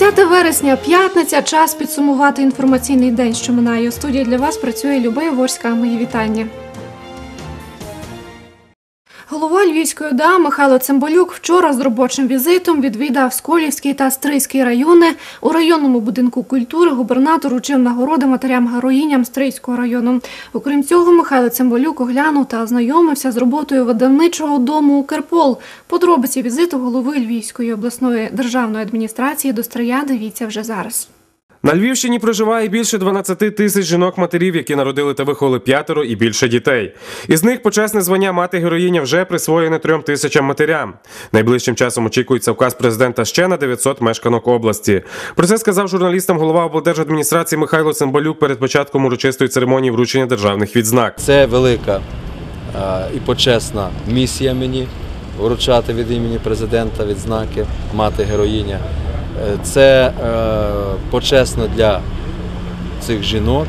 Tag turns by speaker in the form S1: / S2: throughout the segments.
S1: 30 вересня, п'ятниця. Час підсумувати інформаційний день, що минає. У студії для вас працює Любов Ворська. Мої вітання. Голова Львівської ОДА Михайло Цимбалюк вчора з робочим візитом відвідав Сколівський та Стрийський райони. У районному будинку культури губернатор учив нагороди матерям-героїням Стрийського району. Окрім цього, Михайло Цимбалюк оглянув та ознайомився з роботою видавничого дому «Укрпол». Подробиці візиту голови Львівської обласної державної адміністрації до Стрия дивіться вже зараз.
S2: На Львівщині проживає більше 12 тисяч жінок-матерів, які народили та виховали п'ятеро і більше дітей. Із них почесне звання мати героїня вже присвоєне трьом тисячам матерям. Найближчим часом очікується указ президента ще на 900 мешканок області. Про це сказав журналістам голова облдержадміністрації Михайло Цимбалюк перед початком урочистої церемонії вручення державних відзнак.
S3: Це велика і почесна місія мені вручати від імені президента відзнаки мати героїня. Це е, почесно для цих жінок.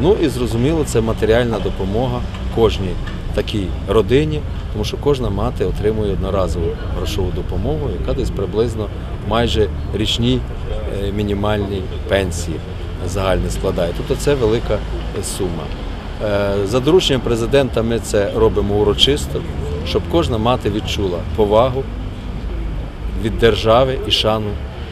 S3: Ну і зрозуміло, це матеріальна допомога кожній такій родині, тому що кожна мати отримує одноразову грошову допомогу, яка десь приблизно майже річній е, мінімальній пенсії загальне складає. Тобто це велика сума. Е, За дорученням президента ми це робимо урочисто, щоб кожна мати відчула повагу від держави і шану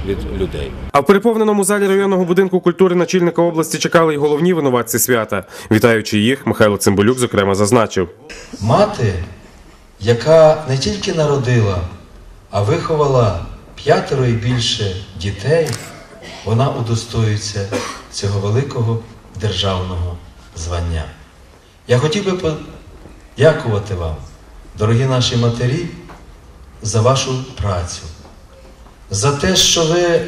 S3: від людей.
S2: А в переповненому залі районного будинку культури начальника області чекали й головні винуватці свята. Вітаючи їх, Михайло Цимбалюк зокрема зазначив.
S4: Мати, яка не тільки народила, а виховала п'ятеро і більше дітей, вона удостоюється цього великого державного звання. Я хотів би подякувати вам, дорогі наші матері, за вашу працю, за те, що ви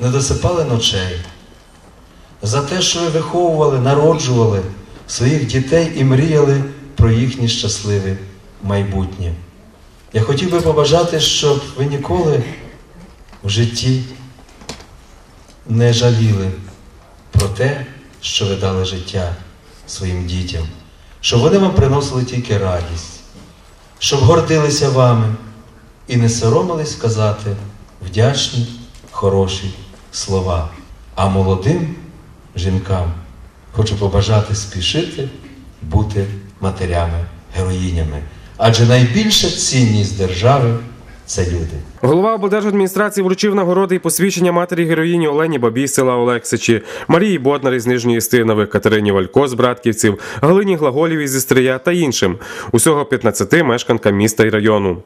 S4: не досипали ночей, за те, що ви виховували, народжували своїх дітей і мріяли про їхнє щасливе майбутнє. Я хотів би побажати, щоб ви ніколи в житті не жаліли про те, що ви дали життя своїм дітям, щоб вони вам приносили тільки радість, щоб гордилися вами і не соромились сказати вдячні, хороші слова. А молодим жінкам хочу побажати спішити бути матерями, героїнями. Адже найбільша цінність держави це люди.
S2: Голова облдержадміністрації вручив нагороди і посвідчення матері героїні Олені Бабій з села Олексичі, Марії Боднар із Нижньої Стинови, Катерині Валько з Братківців, Галині Глаголєвій зі Стрия та іншим. Усього 15 мешканкам міста і району.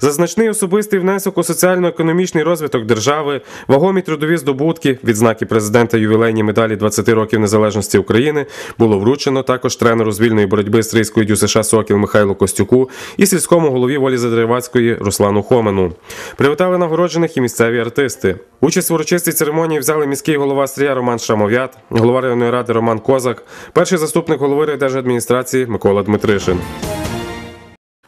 S2: За значний особистий внесок у соціально-економічний розвиток держави, вагомі трудові здобутки, відзнаки президента ювілейні медалі 20 років незалежності України було вручено також тренеру з вільної боротьби з Стрийської ДЮСШ Сокіл Михайлу Костюку і сільському голові волі Задеревацької Руслану Хомену. Привітали нагороджених і місцеві артисти. Участь в урочистій церемонії взяли міський голова Стрія Роман Шамов'ят, голова районної ради Роман Козак, перший заступник голови райдержадміністрації Микола Дмитришин.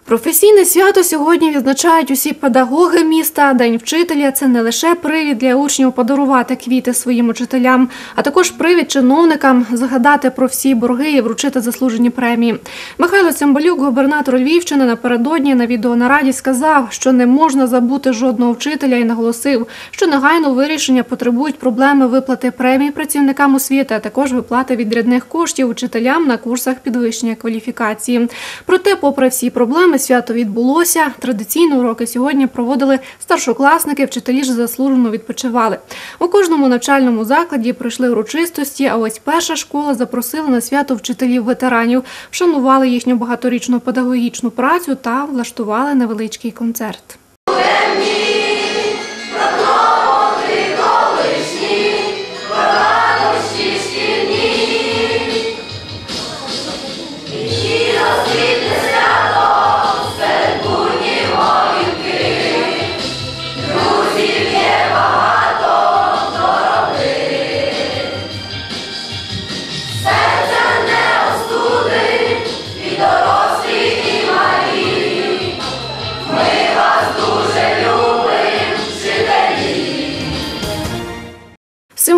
S1: Професійне свято сьогодні відзначають усі педагоги міста. День вчителя це не лише привід для учнів подарувати квіти своїм учителям, а також привід чиновникам згадати про всі борги і вручити заслужені премії. Михайло Цимбалюк, губернатор Львівщини, напередодні на відеонараді сказав, що не можна забути жодного вчителя і наголосив, що негайно вирішення потребують проблеми виплати премій працівникам освіти, а також виплати відрядних коштів учителям на курсах підвищення кваліфікації. Проте, попри всі проблеми, свято відбулося. Традиційно уроки сьогодні проводили старшокласники, вчителі ж заслужено відпочивали. У кожному навчальному закладі пройшли урочистості. А ось перша школа запросила на свято вчителів ветеранів, вшанували їхню багаторічну педагогічну працю та влаштували невеличкий концерт.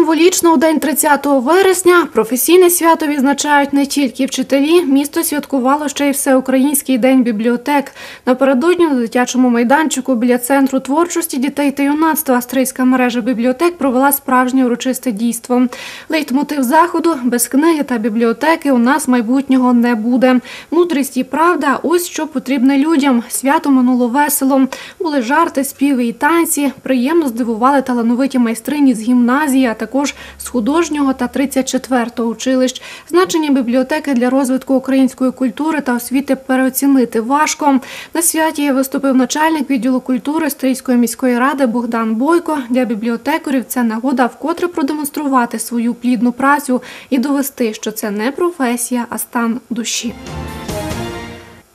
S1: Символічно у день 30 вересня професійне свято відзначають не тільки вчителі. Місто святкувало ще й всеукраїнський день бібліотек. Напередодні на дитячому майданчику біля центру творчості дітей та юнацтва австрійська мережа бібліотек провела справжнє урочисте дійство. Лейтмотив заходу без книги та бібліотеки у нас майбутнього не буде. Мудрість і правда ось що потрібне людям. Свято минуло весело. Були жарти, співи і танці. Приємно здивували талановиті майстрині з гімназії, а також з художнього та 34-го училищ. Значення бібліотеки для розвитку української культури та освіти переоцінити важко. На святі виступив начальник відділу культури Стрийської міської ради Богдан Бойко. Для бібліотекарів це нагода вкотре продемонструвати свою плідну працю і довести, що це не професія, а стан душі.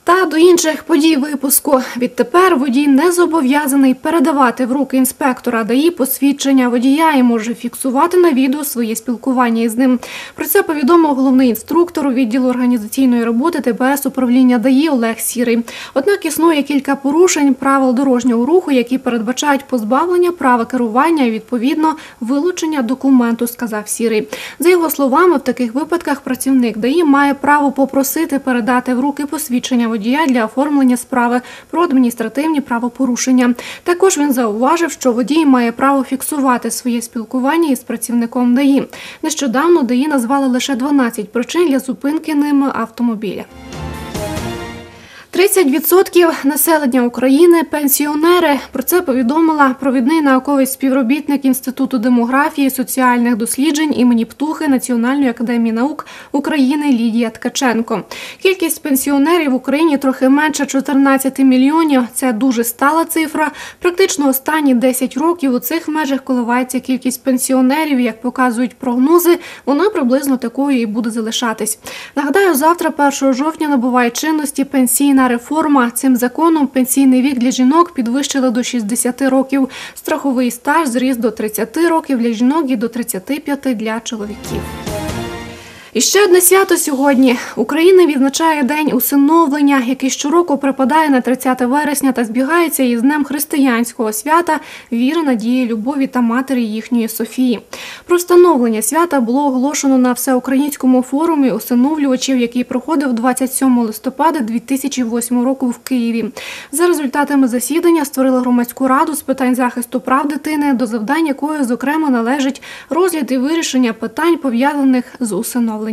S1: Та до інших подій випуску. Відтепер водій не зобов'язаний передавати в руки інспектора ДАІ посвідчення водія і може фіксувати на відео своє спілкування із ним. Про це повідомив головний інструктор у відділу організаційної роботи ТБС управління ДАІ Олег Сірий. Однак існує кілька порушень правил дорожнього руху, які передбачають позбавлення права керування і відповідно вилучення документу, сказав Сірий. За його словами, в таких випадках працівник ДАІ має право попросити передати в руки посвідчення водія для оформлення справи про адміністративні правопорушення. Також він зауважив, що водій має право фіксувати своє спілкування із працівником ДАІ. Нещодавно ДАІ назвали лише 12 причин для зупинки ними автомобіля. 30% населення України пенсіонери. Про це повідомила провідний науковий співробітник Інституту демографії соціальних досліджень імені Птухи Національної академії наук України Лідія Ткаченко. Кількість пенсіонерів в Україні трохи менше 14 мільйонів. Це дуже стала цифра. Практично останні 10 років у цих межах коливається кількість пенсіонерів. Як показують прогнози, вона приблизно такою і буде залишатись. Нагадаю, завтра, 1 жовтня, набуває чинності пенсійна реформа. Цим законом пенсійний вік для жінок підвищили до 60 років. Страховий стаж зріс до 30 років для жінок і до 35 для чоловіків. І ще одне свято сьогодні. Україна відзначає День усиновлення, який щороку припадає на 30 вересня та збігається із Днем християнського свята віри, надії, любові та матері їхньої Софії. Про встановлення свята було оголошено на всеукраїнському форумі усиновлювачів, який проходив 27 листопада 2008 року в Києві. За результатами засідання створили громадську раду з питань захисту прав дитини, до завдань якої, зокрема, належить розгляд і вирішення питань пов'язаних з усиновленням.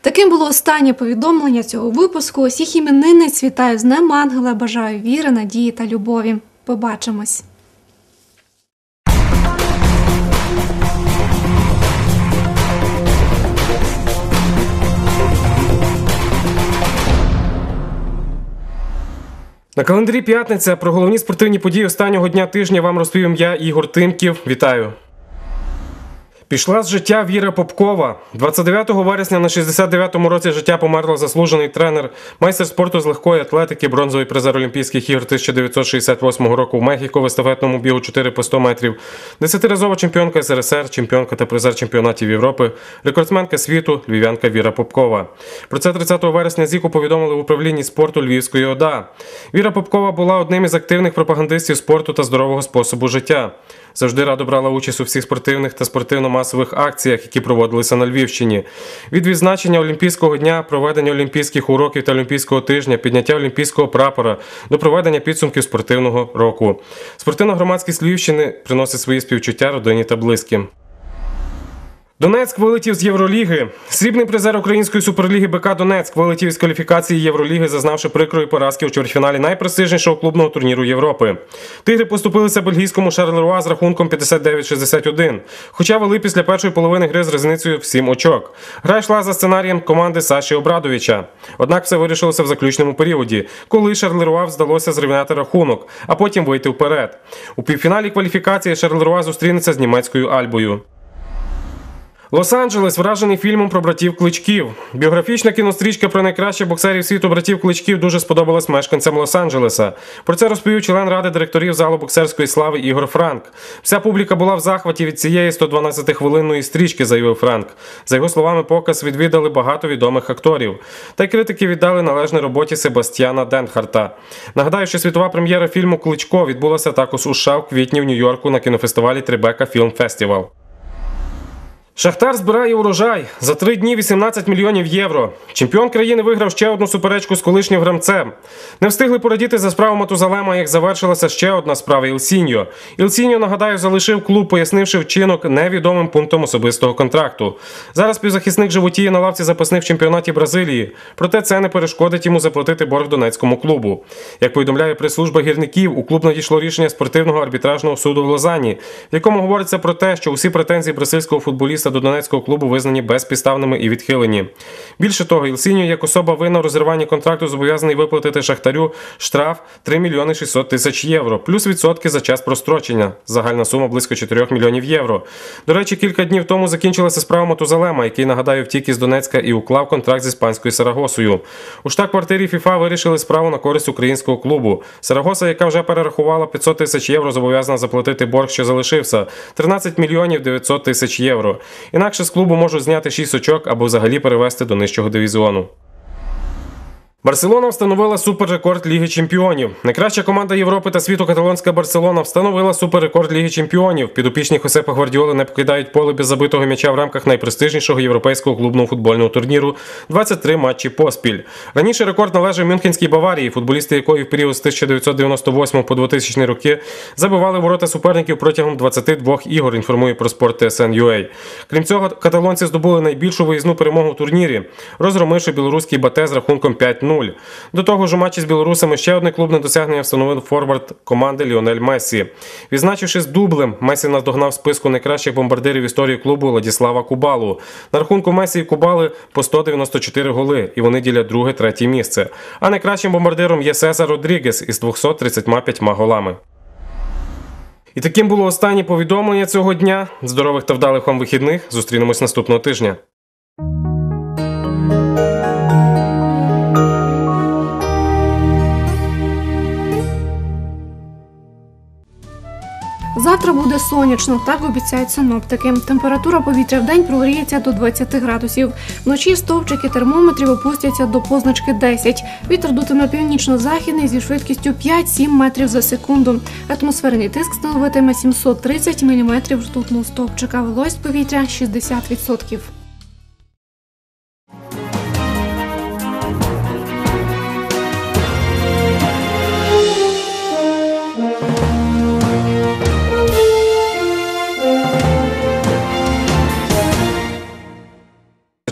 S1: Таким було останнє повідомлення цього випуску. Усіх іменинниць вітаю з Днем Ангела. Бажаю віри, надії та любові. Побачимось.
S2: На календарі п'ятниця про головні спортивні події останнього дня тижня вам розповім я, Ігор Тимків. Вітаю. Пішла з життя Віра Попкова. 29 вересня на 69-му році життя померла заслужений тренер, майстер спорту з легкої атлетики, бронзовий призер Олімпійських ігор 1968 року в Мехіко в естафетному бігу 4 по 100 метрів, десятиразова чемпіонка СРСР, чемпіонка та призер чемпіонатів Європи, рекордсменка світу, львів'янка Віра Попкова. Про це 30 вересня ЗІКу повідомили в управлінні спорту Львівської ОДА. Віра Попкова була одним із активних пропагандистів спорту та здорового способу життя. Завжди радо брала участь у всіх спортивних та спортивно-масових акціях, які проводилися на Львівщині. Від відзначення Олімпійського дня, проведення олімпійських уроків та олімпійського тижня, підняття олімпійського прапора до проведення підсумків спортивного року. Спортивна громадськість Львівщини приносить свої співчуття родині та близьким. Донецьк вилетів з Євроліги. Срібний призер української суперліги БК Донецьк вилетів із кваліфікації Євроліги, зазнавши прикрої поразки у чвертьфіналі найпрестижнішого клубного турніру Європи. Тигри поступилися бельгійському Шарлеруа з рахунком 59-61, хоча вели після першої половини гри з різницею в 7 очок. Гра йшла за сценарієм команди Саші Обрадовича. Однак все вирішилося в заключному періоді, коли Шарлеруа вдалося зрівняти рахунок, а потім вийти вперед. У півфіналі кваліфікації Шарлеруа зустрінеться з німецькою Альбою. Лос-Анджелес вражений фільмом про братів Кличків. Біографічна кінострічка про найкращих боксерів світу братів Кличків дуже сподобалась мешканцям Лос-Анджелеса. Про це розповів член ради директорів залу боксерської слави Ігор Франк. Вся публіка була в захваті від цієї 112-хвилинної стрічки, заявив Франк. За його словами, показ відвідали багато відомих акторів. Та й критики віддали належне роботі Себастьяна Денхарта. Нагадаю, що світова прем'єра фільму Кличко відбулася також у США в квітні в Нью-Йорку на кінофестивалі Трибека Фільм Фестівал. Шахтар збирає урожай за три дні 18 мільйонів євро. Чемпіон країни виграв ще одну суперечку з колишнім гравцем. Не встигли порадіти за справу Матузалема, як завершилася ще одна справа Ілсіньо. Ілсіньо, нагадаю, залишив клуб, пояснивши вчинок невідомим пунктом особистого контракту. Зараз півзахисник животіє на лавці запасних в чемпіонаті Бразилії. Проте це не перешкодить йому заплатити борг донецькому клубу. Як повідомляє прес-служба гірників, у клуб надійшло рішення спортивного арбітражного суду в Лозані, в якому говориться про те, що усі претензії бразильського футболіста до донецького клубу визнані безпідставними і відхилені. Більше того, Ілсіньо, як особа винна у розірванні контракту, зобов'язаний виплатити шахтарю штраф 3 мільйони 600 тисяч євро, плюс відсотки за час прострочення. Загальна сума близько 4 мільйонів євро. До речі, кілька днів тому закінчилася справа Мотузалема, який нагадаю втік із Донецька і уклав контракт з іспанською Сарагосою. У штаб-квартирі ФІФА вирішили справу на користь українського клубу. Сарагоса, яка вже перерахувала 500 тисяч євро, зобов'язана заплатити борг, що залишився 13 мільйонів 900 тисяч євро. Інакше з клубу можуть зняти 6 очок або взагалі перевести до нижчого дивізіону. Барселона встановила суперрекорд Ліги Чемпіонів. Найкраща команда Європи та світу каталонська Барселона встановила суперрекорд Ліги Чемпіонів. Підопічні Хосепа Гвардіоли не покидають поле без забитого м'яча в рамках найпрестижнішого європейського клубного футбольного турніру 23 матчі поспіль. Раніше рекорд належав Мюнхенській Баварії, футболісти якої в період з 1998 по 2000 роки забивали ворота суперників протягом 22 ігор. Інформує про спорт TSN.ua. Крім цього, каталонці здобули найбільшу виїзну перемогу в турнірі, розгромивши білоруський бате з рахунком 5-0. До того ж, у матчі з білорусами ще одне клубне досягнення встановив форвард команди Ліонель Мессі. Відзначившись дублем, Месі наздогнав списку найкращих бомбардирів історії клубу Владіслава Кубалу. На рахунку Месі і Кубали по 194 голи, і вони ділять друге, третє місце. А найкращим бомбардиром є Сесар Родрігес із 235 голами. І таким було останнє повідомлення цього дня. Здорових та вдалих вам вихідних. Зустрінемось наступного тижня.
S1: Завтра буде сонячно, так обіцяють синоптики. Температура повітря в день прогріється до 20 градусів. Вночі стовпчики термометрів опустяться до позначки 10. Вітер дутиме північно-західний зі швидкістю 5-7 метрів за секунду. Атмосферний тиск становитиме 730 мм ртутного стовпчика. Вологість повітря 60%.